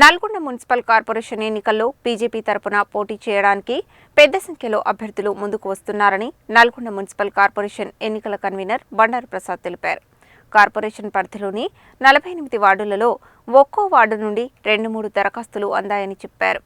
Nalgonda municipal corporation ఎన్నికల్లో BJP తరపున పోటీ చేయడానికి పెద్ద సంఖ్యలో అభ్యర్థులు ముందుకు వస్తున్నారని నల్గొండ మున్సిపల్ కార్పొరేషన్ ఎన్నికల కన్వీనర్ బండారు ప్రసాద్ తెలిపారు. కార్పొరేషన్ పరిధిలోని నలభై ఎనిమిది వార్డులలో ఒక్కో వార్డు నుండి రెండు మూడు దరఖాస్తులు అందాయని చెప్పారు.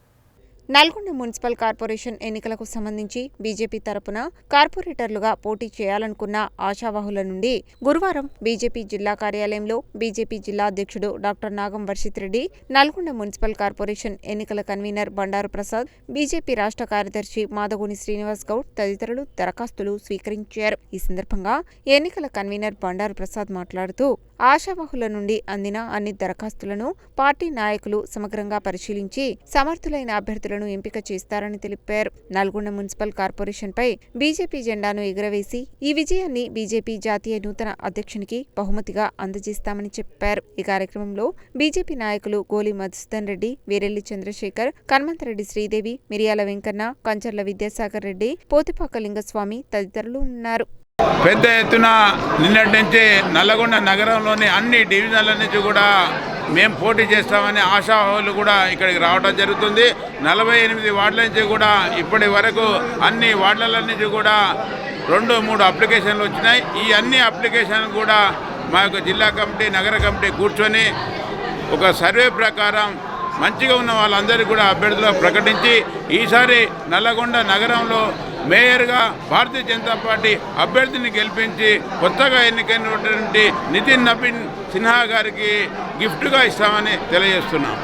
నల్గొండ మున్సిపల్ కార్పొరేషన్ ఎన్నికలకు సంబంధించి బీజేపీ తరపున కార్పొరేటర్లుగా పోటీ చేయాలనుకున్న ఆశావాహుల నుండి గురువారం బీజేపీ జిల్లా కార్యాలయంలో బీజేపీ జిల్లా అధ్యక్షుడు doctor Nagam Varshith Reddy Nalgonda municipal corporation ఎన్నికల కన్వీనర్ బండారు ప్రసాద్ బీజేపీ రాష్ట్ర కార్యదర్శి మాదగుని శ్రీనివాస్ గౌడ్ తదితరులు దరఖాస్తులు స్వీకరించారు. ఈ సందర్భంగా ఎన్నికల కన్వీనర్ బండారు ప్రసాద్ మాట్లాడుతూ ఆశావాహుల నుండి అందిన అన్ని దరఖాస్తులను పార్టీ నాయకులు సమగ్రంగా పరిశీలించి సమర్థులైన అభ్యర్థులను ఎంపిక చేస్తారని తెలిపారు. నల్గొండ మున్సిపల్ కార్పొరేషన్ పై బీజేపీ జెండాను ఎగురవేసి ఈ విజయాన్ని బీజేపీ జాతీయ నూతన అధ్యక్షునికి బహుమతిగా అందజేస్తామని చెప్పారు. ఈ కార్యక్రమంలో బీజేపీ నాయకులు గోలి మధుసూదన్ రెడ్డి వీరెల్లి చంద్రశేఖర్ కన్మంతరెడ్డి శ్రీదేవి మిరియాల వెంకన్న కంచర్ల విద్యాసాగర్ రెడ్డి పోతిపాక లింగస్వామి తదితరులు ఉన్నారు. పెద్ద ఎత్తున నిన్నటి నుంచి నల్లగొండ నగరంలోని అన్ని డివిజన్ల నుంచి కూడా మేము పోటీ చేస్తామని ఆశాహోలు కూడా ఇక్కడికి రావడం జరుగుతుంది. నలభై ఎనిమిది వార్డుల నుంచి కూడా ఇప్పటి వరకు అన్ని వార్డుల నుంచి కూడా రెండు మూడు అప్లికేషన్లు వచ్చినాయి. ఈ అన్ని అప్లికేషన్ కూడా మా యొక్క జిల్లా కమిటీ నగర కమిటీ కూర్చొని ఒక సర్వే ప్రకారం మంచిగా ఉన్న వాళ్ళందరికీ కూడా అభ్యర్థులు ప్రకటించి ఈసారి నల్లగొండ నగరంలో మేయర్గా భారతీయ జనతా పార్టీ అభ్యర్థిని గెలిపించి కొత్తగా ఎన్నికైనటువంటి నితిన్ నవీన్ సిన్హా గారికి గిఫ్ట్గా ఇస్తామని తెలియజేస్తున్నాం.